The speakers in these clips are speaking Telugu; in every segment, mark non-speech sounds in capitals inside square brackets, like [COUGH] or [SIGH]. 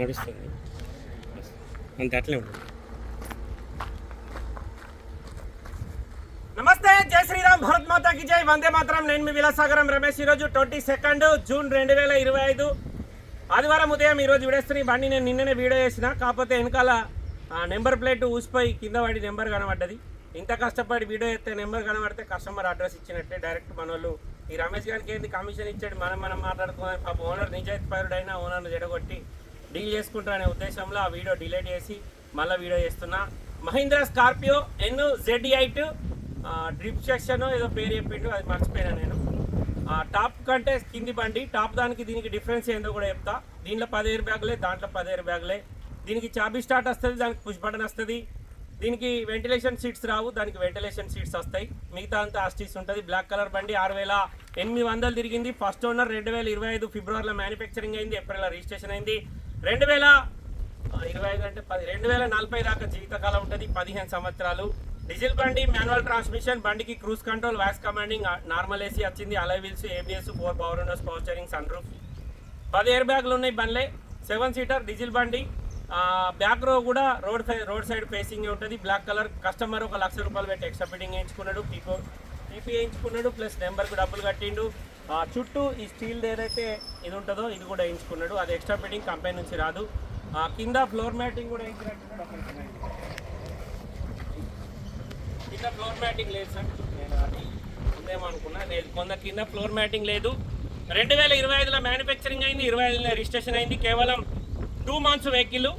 నడుస్తుంది. అంత అట్లే ఉంటుంది. నమస్తే జై శ్రీరామ్ భరత్ మాతాకి జై. వందే మాత్రం. నేను మీ విలాసాగరం రమేష్. ఈరోజు ట్వంటీ సెకండ్ జూన్ రెండు వేల ఇరవై ఐదు. ఆదివారం ఉదయం ఈరోజు విడేస్తున్న ఈ బండి నేను నిన్ననే వీడియో చేసిన. కాకపోతే వెనకాల నెంబర్ ప్లేట్ ఊసిపోయి కింద పడి నెంబర్ కనబడ్డది. ఇంత కష్టపడి వీడియో ఎత్తే నెంబర్ కనబడితే కస్టమర్ అడ్రస్ ఇచ్చినట్టే డైరెక్ట్ మన వాళ్ళు ఈ రమేష్ గారికి ఏంది కమిషన్ ఇచ్చాడు? మనం మనం మాట్లాడుకోవాలి పాప ఓనర్ నిజాయితీ పరుడైనా ఓనర్ను జడగొట్టి డీల్ చేసుకుంటారనే ఉద్దేశంలో ఆ వీడియో డిలీట్ చేసి మళ్ళీ వీడియో చేస్తున్నా. Mahindra Scorpio N Z eight drip section ఏదో పేరు చెప్పిండు అది మర్చిపోయినా నేను. ఆ టాప్ కంటే కింది బండి టాప్ దానికి దీనికి డిఫరెన్స్ ఏందో కూడా చెప్తా. దీంట్లో పదిహేను బ్యాగులే దాంట్లో పదిహేను బ్యాగులే. దీనికి చాబీ స్టార్ట్ వస్తుంది దానికి పుష్ బటన్ వస్తుంది. దీనికి వెంటిలేషన్ సీట్స్ రావు దానికి వెంటిలేషన్ సీట్స్ వస్తాయి. మిగతా అంతా ఆస్టీస్ ఉంటుంది. బ్లాక్ కలర్ బండి ఆరు వేల ఎనిమిది వందలు తిరిగింది. ఫస్ట్ ఓనర్ రెండు వేల ఇరవై ఐదు ఫిబ్రవరిలో మ్యానుఫ్యాక్చరింగ్ అయింది ఏప్రిల్లో రిజిస్ట్రేషన్ అయింది. రెండు వేల ఇరవై ఐదు అంటే పది రెండు వేల నలభై దాకా జీవితకాలం ఉంటుంది పదిహేను సంవత్సరాలు. డీజిల్ బండి మాన్యువల్ ట్రాన్స్మిషన్ బండికి క్రూజ్ కంట్రోల్ వ్యాస్ కమాండింగ్ నార్మల్ ఏసీ వచ్చింది alloy wheels ABS four power windows power steering sunroof. పది ఎయిర్ బ్యాగ్లు ఉన్నాయి బండ్లే. సెవెన్ సీటర్ డీజిల్ బండి. బ్యాక్ రో కూడా road side road side facing ఉంటుంది బ్లాక్ కలర్. కస్టమర్ ఒక లక్ష రూపాయలు పెట్టి ఎక్స్ట్రా ఫిట్టింగ్ వేయించుకున్నాడు పీకో పీపీ వేయించుకున్నాడు ప్లస్ నెంబర్కి డబ్బులు కట్టిండు. ఆ, చుట్టూ ఈ స్టీల్ ఏదైతే ఇది ఉంటుందో ఇది కూడా వేయించుకున్నాడు. అది ఎక్స్ట్రా ఫిట్టింగ్ కంపెనీ నుంచి రాదు. ఆ, కింద ఫ్లోర్ మ్యాటింగ్ కూడా వేయించినట్టున్నాడు కింద ఫ్లోర్ మ్యాటింగ్ లేదు సార్. నేను అది ఉందేమో అనుకున్నా. లేదు కొంత కింద ఫ్లోర్ మ్యాటింగ్ లేదు. రెండు వేల ఇరవై ఐదులో మ్యానుఫ్యాక్చరింగ్ అయింది ఇరవై ఐదులో రిజిస్ట్రేషన్ అయింది. కేవలం టూ మంత్స్ వెహికల్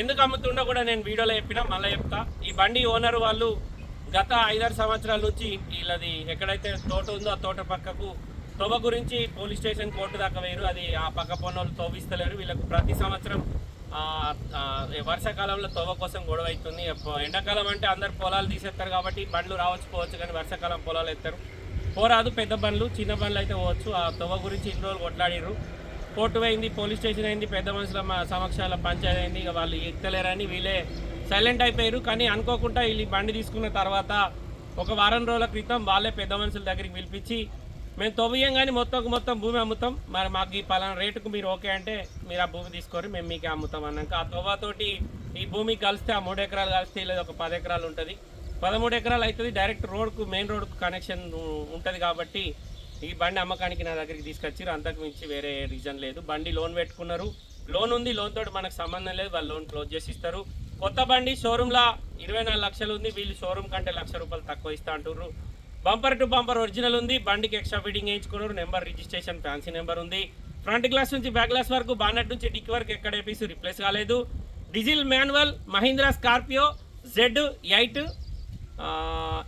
ఎందుకు అమ్ముతుండో కూడా నేను వీడియోలో చెప్పినా మళ్ళీ చెప్తా. ఈ బండి ఓనర్ వాళ్ళు గత ఐదారు సంవత్సరాల నుంచి వీళ్ళది ఎక్కడైతే తోట ఉందో ఆ తోట పక్కకు తొవ గురించి పోలీస్ స్టేషన్ కోర్టు దాకా వేరు అది ఆ పక్క పొన్నోళ్ళు తోవిస్తలేరు. వీళ్ళకు ప్రతి సంవత్సరం వర్షాకాలంలో తొవ కోసం గొడవ అవుతుంది. ఎండాకాలం అంటే అందరు పొలాలు తీసేస్తారు కాబట్టి బండ్లు రావచ్చు పోవచ్చు కానీ వర్షాకాలం పొలాలు ఎత్తారు. పోరాదు పెద్ద బండ్లు చిన్న బండ్లు అయితే పోవచ్చు. ఆ తొవ్వ గురించి ఇన్ని రోజులు కొట్లాడారు కోర్టు అయింది పోలీస్ స్టేషన్ అయింది పెద్ద మనుషుల సమక్షాల పంచాయతీ అయింది. ఇక వాళ్ళు ఎత్తలేరని వీళ్ళే సైలెంట్ అయిపోయారు. కానీ అనుకోకుండా వీళ్ళు బండి తీసుకున్న తర్వాత ఒక వారం రోజుల క్రితం వాళ్ళే పెద్ద మనుషుల దగ్గరికి పిలిపించి మేము తొవ్వం కానీ మొత్తం మొత్తం భూమి అమ్ముతాం. మరి మాకు ఈ పలానా రేటుకు మీరు ఓకే అంటే మీరు ఆ భూమి తీసుకొని మేము మీకే అమ్ముతాం అన్నాక ఆ తొవ్వతోటి ఈ భూమి కలిస్తే ఆ మూడు ఎకరాలు కలిస్తే లేదా ఒక పది ఎకరాలు ఉంటుంది. పదమూడు ఎకరాలు అవుతుంది డైరెక్ట్ రోడ్కు మెయిన్ రోడ్కు కనెక్షన్ ఉంటుంది కాబట్టి ఈ బండి అమ్మకానికి నా దగ్గరికి తీసుకొచ్చారు అంతకు మించి వేరే రీజన్ లేదు. బండి లోన్ పెట్టుకున్నారు. లోన్ ఉంది లోన్ తోటి మనకు సంబంధం లేదు. వాళ్ళు లోన్ క్లోజ్ చేసి ఇస్తారు. కొత్త బండి షోరూమ్లో ఇరవై నాలుగు లక్షలు ఉంది. వీళ్ళు షోరూమ్ కంటే లక్ష రూపాయలు తక్కువ ఇస్తా అంటున్నారు బంపర్ టు బంపర్ ఒరిజినల్ ఉంది. బండికి ఎక్స్ట్రా ఫిట్టింగ్ వేయించుకున్నారు. నెంబర్ రిజిస్ట్రేషన్ ఫ్యాన్సీ నెంబర్ ఉంది. ఫ్రంట్ గ్లాస్ నుంచి బ్యాక్ గ్లాస్ వరకు బానెట్ నుంచి డిక్ వరకు ఎక్కడ పీసు రిప్లేస్ కాలేదు. Diesel manual Mahindra Scorpio Z eight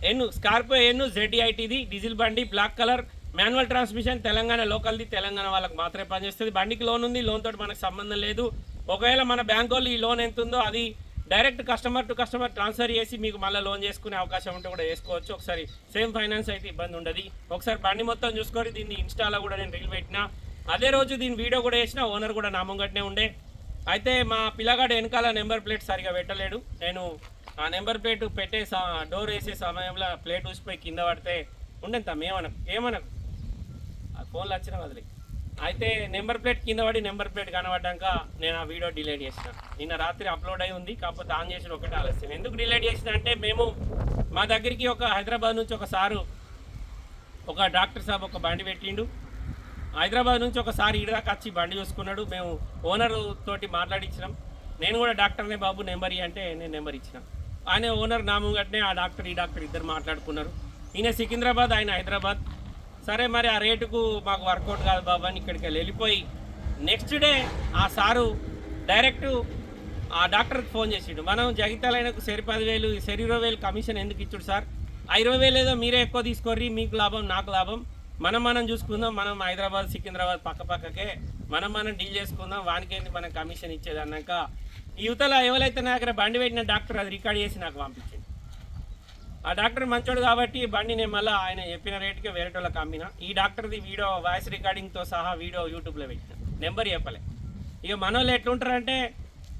N Scorpio N Z eight ఇది. డీజిల్ బండి black colour. Manual transmission Telangana లోకల్ది. Telangana వాళ్ళకి మాత్రమే పనిచేస్తుంది. బండికి లోన్ ఉంది. లోన్ తోటి మనకు సంబంధం లేదు. ఒకవేళ మన బ్యాంక్ వాళ్ళు ఈ లోన్ ఎంత ఉందో అది direct customer to customer transfer చేసి మీకు మళ్ళీ లోన్ చేసుకునే అవకాశం ఉంటే కూడా చేసుకోవచ్చు. ఒకసారి సేమ్ ఫైనాన్స్ అయితే ఇబ్బంది ఉండదు. ఒకసారి బండి మొత్తం చూసుకొని దీన్ని ఇన్స్టాలో కూడా నేను రీల్ పెట్టినా. అదే రోజు దీని వీడియో కూడా వేసిన ఓనర్ కూడా నా ముంగట్నే ఉండే. అయితే మా పిల్లగాడు వెనకాల నెంబర్ ప్లేట్ సరిగా పెట్టలేడు. నేను ఆ నెంబర్ ప్లేట్ పెట్టే డోర్ వేసే సమయంలో ప్లేట్ ఊసిపోయి కింద పడితే ఉండేంత ఏమనకు ఏమనకు ఆ ఫోన్లో వచ్చిన వదిలే అయితే నెంబర్ ప్లేట్ కింద పడి నెంబర్ ప్లేట్ కనబడ్డాక నేను ఆ వీడియో డిలీట్ చేసిన. నిన్న రాత్రి అప్లోడ్ అయి ఉంది కాకపోతే ఆన్ చేసిన ఒకటి ఆలస్యం. ఎందుకు డిలీట్ చేసిన అంటే మేము మా దగ్గరికి ఒక హైదరాబాద్ నుంచి ఒక సారు ఒక డాక్టర్ సాబ్ ఒక బండి పెట్టిండు. హైదరాబాద్ నుంచి ఒకసారి ఈడదాకా వచ్చి బండి చూసుకున్నాడు. మేము ఓనర్ తోటి మాట్లాడించినాం నేను కూడా డాక్టర్నే బాబు నెంబర్ అంటే నేను నెంబర్ ఇచ్చిన. ఆయన ఓనర్ నా ముంగట్నే ఆ డాక్టర్ ఈ డాక్టర్ ఇద్దరు మాట్లాడుకున్నారు. ఈయన సికింద్రాబాద్ ఆయన హైదరాబాద్. సరే మరి ఆ రేటుకు మాకు వర్కౌట్ కాదు బాబు అని ఇక్కడికి వెళ్ళి వెళ్ళిపోయి నెక్స్ట్ డే ఆ సారు డైరెక్ట్ ఆ డాక్టర్కి ఫోన్ చేసిండు. మనం జగితాలైనకు సరి పదివేలు సరి ఇరవై వేలు కమిషన్ ఎందుకు ఇచ్చుడు సార్? ఆ ఇరవై వేలు ఏదో మీరే ఎక్కువ తీసుకోర్రి మీకు లాభం నాకు లాభం. మనం మనం చూసుకుందాం మనం హైదరాబాద్ సికింద్రాబాద్ పక్క పక్కకే మనం మనం డీల్ చేసుకుందాం. వానికేంది మనం కమిషన్ ఇచ్చేది అన్నాక యువతలో ఎవరైతే నా దగ్గర బండి పెట్టిన డాక్టర్ అది రికార్డ్ చేసి నాకు పంపించారు. ఆ డాక్టర్ మంచోడు కాబట్టి బండి నేను మళ్ళీ ఆయన చెప్పిన రేట్కి వేరే వాళ్ళకి అమ్మిన. ఈ డాక్టర్ది వీడియో వాయిస్ రికార్డింగ్తో సహా వీడియో యూట్యూబ్లో పెట్టిన. నెంబర్ చెప్పలే. ఇక మనోళ్ళు ఎట్లుంటారంటే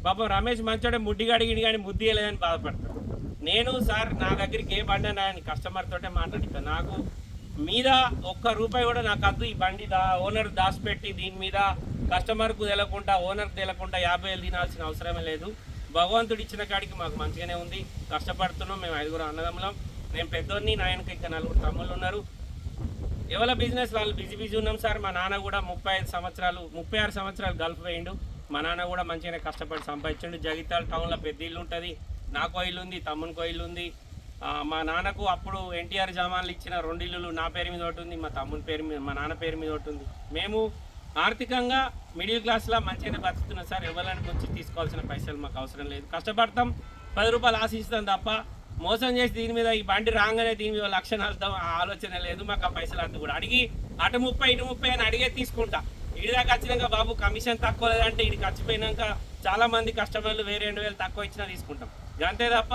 పాపం రమేష్ మంచోడే ముడ్డి అడిగిడి కానీ ముద్ది వేయలేదని బాధపడతాడు. నేను సార్ నా దగ్గరికి ఏ బండి అని ఆయన కస్టమర్ మాట్లాడిస్తాను నాకు మీద ఒక్క రూపాయి కూడా నాకు వద్దు. ఈ బండి దా ఓనర్ దాచిపెట్టి దీని మీద కస్టమర్కు తెలకుండా ఓనర్ తెలకుండా యాభై వేలు తినాల్సిన అవసరమే లేదు. భగవంతుడు ఇచ్చిన కాడికి మాకు మంచిగానే ఉంది. కష్టపడుతున్నాం మేము ఐదుగురు అన్నదమ్ములం. నేను పెద్దోడిని నాయనకి ఇంకా నలుగురు తమ్ముళ్ళు ఉన్నారు ఎవల బిజినెస్ వాళ్ళు బిజీ బిజీ ఉన్నాం సార్. మా నాన్న కూడా ముప్పై ఐదు సంవత్సరాలు ముప్పై ఆరు సంవత్సరాలు గల్ఫ్ వేయండు మా నాన్న కూడా మంచిగానే కష్టపడి సంపాదించండు. జగిత్యాల టౌన్లో పెద్ద ఇల్లు ఉంటుంది. నాకు ఇల్లు ఉంది తమ్మునికో ఇల్లు ఉంది మా నాన్నకు అప్పుడు ఎన్టీఆర్ జమాన్లు ఇచ్చిన రెండు ఇల్లులు నా పేరు మీద ఒకటి ఉంది మా తమ్ముని పేరు మీద మా నాన్న పేరు మీద ఒకటి ఉంది. మేము ఆర్థికంగా మిడిల్ క్లాస్లో మంచిగానే బతుకుతున్నాం సార్. ఎవరిని వచ్చి తీసుకోవాల్సిన పైసలు మాకు అవసరం లేదు. కష్టపడతాం. పది రూపాయలు ఆశిస్తాం తప్ప మోసం చేసి దీని మీద ఈ బండి రాగానే దీని మీద లక్షణాలు ఆలోచన లేదు. మాకు ఆ పైసలు అంత కూడా. అడిగి అటు ముప్పై ఇటు ముప్పై అని అడిగే తీసుకుంటా. ఇడిదాకా వచ్చినాక బాబు కమిషన్ తక్కువ లేదంటే ఇది ఖర్చుపోయినాక చాలా మంది కస్టమర్లు వేరే రెండు వేలు తక్కువ ఇచ్చినా తీసుకుంటాం. అంతే తప్ప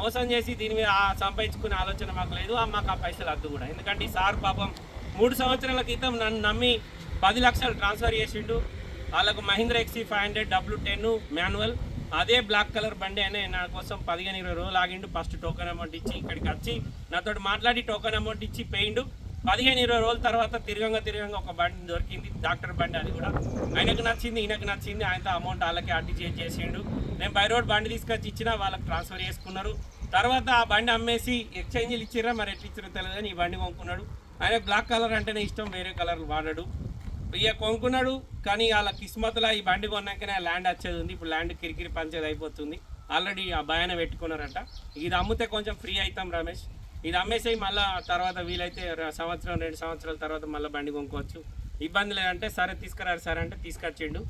మోసం చేసి దీని మీద సంపాదించుకునే ఆలోచన మాకు లేదు. మాకు ఆ పైసలు అద్దు కూడా. ఎందుకంటే ఈ సార్ పాపం మూడు సంవత్సరాల క్రితం నన్ను నమ్మి పది లక్షలు ట్రాన్స్ఫర్ చేసిండు. వాళ్ళకు Mahindra XUV five hundred W ten manual అదే బ్లాక్ కలర్ బండి అనే నా కోసం పదిహేను ఇరవై రోజులు ఆగిండు. ఫస్ట్ టోకెన్ అమౌంట్ ఇచ్చి ఇక్కడికి వచ్చి నాతో మాట్లాడి టోకెన్ అమౌంట్ ఇచ్చి పోయిండు. పదిహేను ఇరవై రోజుల తర్వాత తిరగంగా తిరగంగా ఒక బండి దొరికింది. డాక్టర్ బండి అది కూడా. ఆయనకు నచ్చింది ఈయనకు నచ్చింది. ఆయనతో అమౌంట్ వాళ్ళకి ఆర్టీజీఎస్ చేసిండు. నేను బై రోడ్ బండి తీసుకొచ్చి ఇచ్చిన వాళ్ళకి ట్రాన్స్ఫర్ చేసుకున్నారు. తర్వాత ఆ బండి అమ్మేసి ఎక్స్చేంజ్లు ఇచ్చిర్రా? మరి ఎట్లా ఇచ్చారో తెలియదు ఈ బండి కొనుక్కున్నాడు. ఆయన బ్లాక్ కలర్ అంటేనే ఇష్టం వేరే కలర్ వాడాడు. ఇక కొనుక్కున్నాడు కానీ వాళ్ళ కిస్మత్లో ఈ బండి కొన్నాకనే ల్యాండ్ వచ్చేది ఉంది. ఇప్పుడు ల్యాండ్ కిరికిరి పంచేది అయిపోతుంది. ఆల్రెడీ ఆ భయాన పెట్టుకున్నారంట. ఇది అమ్మితే కొంచెం ఫ్రీ అవుతాం రమేష్. ఇది అమ్మేసి మళ్ళీ తర్వాత వీలైతే సంవత్సరం రెండు సంవత్సరాల తర్వాత మళ్ళీ బండి కొనుక్కోవచ్చు. ఇబ్బంది లేదంటే సరే తీసుకురారు సార్ అంటే తీసుకొచ్చిండు.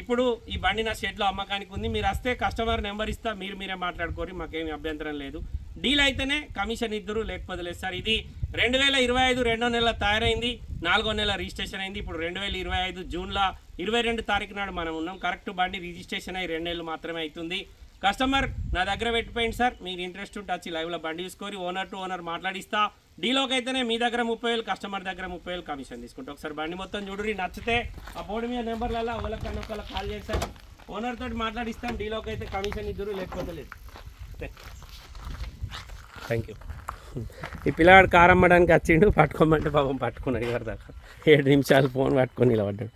ఇప్పుడు ఈ బండి నా షెడ్లో అమ్మకానికి ఉంది. మీరు వస్తే కస్టమర్ నెంబర్ ఇస్తా మీరు మీరే మాట్లాడుకోరు మాకేమి అభ్యంతరం లేదు. డీల్ అయితేనే కమిషన్ ఇద్దరు లేకపోతే లేదు సార్. ఇది రెండు వేల ఇరవై ఐదు రెండో నెల తయారైంది నాలుగో నెల రిజిస్ట్రేషన్ అయింది. ఇప్పుడు రెండు వేల ఇరవై ఐదు జూన్లో ఇరవై రెండు తారీఖు నాడు మనం ఉన్నాం. కరెక్ట్ బండి రిజిస్ట్రేషన్ అయ్యి రెండు నెలలు మాత్రమే అవుతుంది. కస్టమర్ నా దగ్గర పెట్టిపోయింది సార్. మీరు ఇంట్రెస్ట్ ఉంటే వచ్చి లైవ్లో బండి తీసుకొని ఓనర్ టు ఓనర్ మాట్లాడిస్తా. డీలోకి అయితేనే మీ దగ్గర ముప్పై వేలు కస్టమర్ దగ్గర ముప్పై వేలు కమిషన్ తీసుకుంటా. ఒకసారి బండి మొత్తం చూడురి నచ్చితే ఆ బోర్డు మీద నెంబర్లలో ఒకళ్ళకన్నా ఒకళ్ళకి కాల్ చేస్తారు ఓనర్ తోటి మాట్లాడిస్తాం. డీలోకి అయితే కమిషన్ ఇద్దరు లేకపోతే లేదు. థ్యాంక్ యూ ఈ పిల్లవాడు కారం అమ్మడానికి వచ్చిండు పట్టుకోమంటే పాపం పట్టుకున్నాడు ఎవరి దాకా? ఏడు నిమిషాలు ఫోన్ పట్టుకొని నిలబడ్డాడు.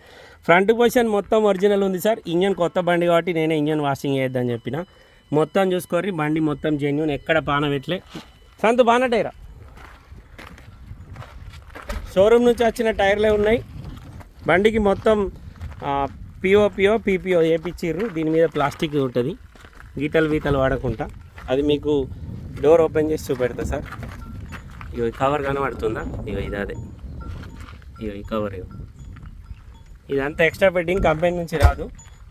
ఫ్రంట్ పొజిషన్ మొత్తం ఒరిజినల్ ఉంది సార్. ఇంజన్ కొత్త బండి కాబట్టి నేనే ఇంజన్ వాషింగ్ చేయొద్దని చెప్పిన. మొత్తం చూసుకోరి బండి మొత్తం జెన్యున్ ఎక్కడ పాన పెట్టలే. బాన టైరా? షోరూమ్ నుంచి వచ్చిన టైర్లే ఉన్నాయి. బండికి మొత్తం పిఓపిఓ పీపీఓ వేపించిర్రు దీని మీద ప్లాస్టిక్ ఉంటుంది. గీతలు గీతలు వాడకుండా అది మీకు డోర్ ఓపెన్ చేసి చూపెడతా సార్ ఇగో ఈ కవర్ కనబడుతుందా? ఇగో ఇది అదే. ఇగో ఈ కవర్ ఇగో. ఇదంతా ఎక్స్ట్రా ఫిట్టింగ్ కంపెనీ నుంచి రాదు.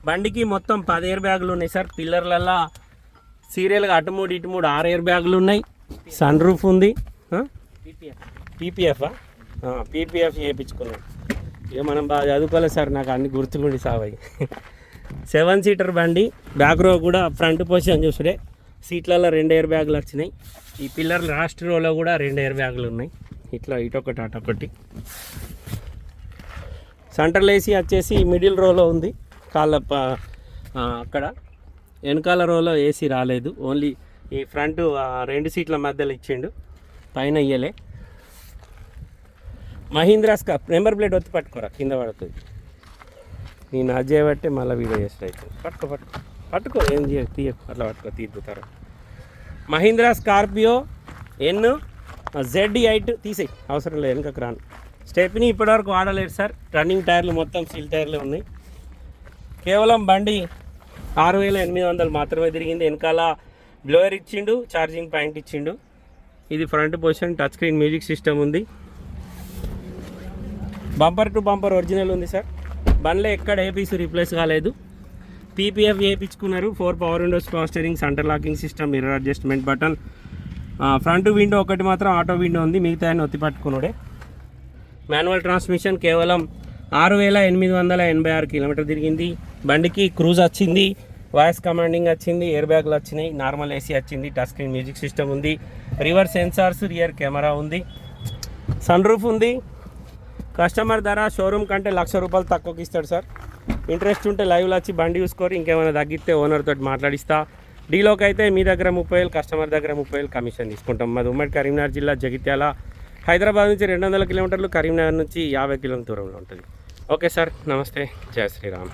బండికి మొత్తం పది ఎయిర్ బ్యాగులు ఉన్నాయి సార్ పిల్లర్లల్లా సీరియల్గా అటు మూడు ఇటు మూడు ఆరు ఎయిర్ బ్యాగులు ఉన్నాయి. సన్ రూఫ్ ఉంది. పీపీఎఫ్ పీపీఎఫ్ చేయించుకున్నాం. ఇక మనం బాగా చదువుకోలేదు సార్ నాకు అన్ని గుర్తుకుండి సావాయి సెవెన్ [LAUGHS] సీటర్ బండి బ్యాక్ రో కూడా ఫ్రంట్ పొజిషన్ చూసుడే. సీట్లలో రెండు ఎయిర్ బ్యాగులు వచ్చినాయి. ఈ పిల్లర్ లాస్ట్ రోలో కూడా రెండు ఎయిర్ బ్యాగులు ఉన్నాయి. ఇట్లా ఇటొకటి అటొకటి. సెంటర్ ఏసీ వచ్చేసి మిడిల్ రోలో ఉంది. కాళ్ళ ప- అక్కడ. వెనకాల రోలో ఏసీ రాలేదు. ఓన్లీ ఈ ఫ్రంట్ రెండు సీట్ల మధ్యలో ఇచ్చిండు. పైన ఇయ్యలే. మహీంద్రాస్ కప్ నెంబర్ ప్లేట్ వచ్చి పట్టుకోరా కింద పడుతుంది. నేను అజయ్ చేయబట్టే మళ్ళీ వీడియో చేస్తా అవుతుంది పట్టుకో పట్టుకో. పట్టుకో. ఏం చేయ తీయ అట్లా పట్టుకో తీద్దుతారు. Mahindra Scorpio N Z eight తీసేయి. అవసరం లేదు వెనకకు రాను. స్టెప్ని ఇప్పటివరకు వాడలేదు సార్. రన్నింగ్ టైర్లు మొత్తం సీల్ టైర్లు ఉన్నాయి. కేవలం బండి ఆరు వేల ఎనిమిది వందలు మాత్రమే తిరిగింది. వెనకాల బ్లోయర్ ఇచ్చిండు ఛార్జింగ్ పాయింట్ ఇచ్చిండు. ఇది front position touch screen music system ఉంది. బంపర్ టు బంపర్ ఒరిజినల్ ఉంది సార్. బండ్లో ఎక్కడ ఏ పీస్ రీప్లేస్ కాలేదు. PPF వేయించుకున్నారు. Four power windows power steering centre locking system mirror adjustment button front window ఒకటి మాత్రం ఆటో విండో ఉంది. మిగతా ఆయన ఒత్తి పట్టుకున్నాడే. మాన్యువల్ ట్రాన్స్మిషన్ కేవలం ఆరు వేల ఎనిమిది వందల ఎనభై ఆరు కిలోమీటర్ తిరిగింది. బండికి క్రూజ్ వచ్చింది. వాయిస్ కమాండింగ్ వచ్చింది. ఎయిర్ బ్యాగ్లు వచ్చినాయి. నార్మల్ ఏసీ వచ్చింది. టచ్ స్క్రీన్ మ్యూజిక్ సిస్టమ్ ఉంది. రివర్స్ సెన్సార్స్ రియర్ కెమెరా ఉంది. సన్ రూఫ్ ఉంది. కస్టమర్ ధర షోరూమ్ కంటే లక్ష రూపాయలు తక్కువకి ఇస్తాడు సార్. ఇంట్రెస్ట్ ఉంటే లైవ్లో వచ్చి బండి చూసుకోరు ఇంకేమైనా తగ్గిస్తే ఓనర్ తోటి మాట్లాడిస్తా. డీలోకి అయితే మీ దగ్గర ముప్పై వేలు కస్టమర్ దగ్గర ముప్పై వేలు కమిషన్ తీసుకుంటాం. మాది ఉమ్మడి కరీంనగర్ జిల్లా జగిత్యాల. హైదరాబాద్ నుంచి రెండు వందల కిలోమీటర్లు కరీంనగర్ నుంచి యాభై కిలోమీటర్ల దూరంలో ఉంటుంది. ఓకే సార్ నమస్తే. జయ శ్రీరామ్.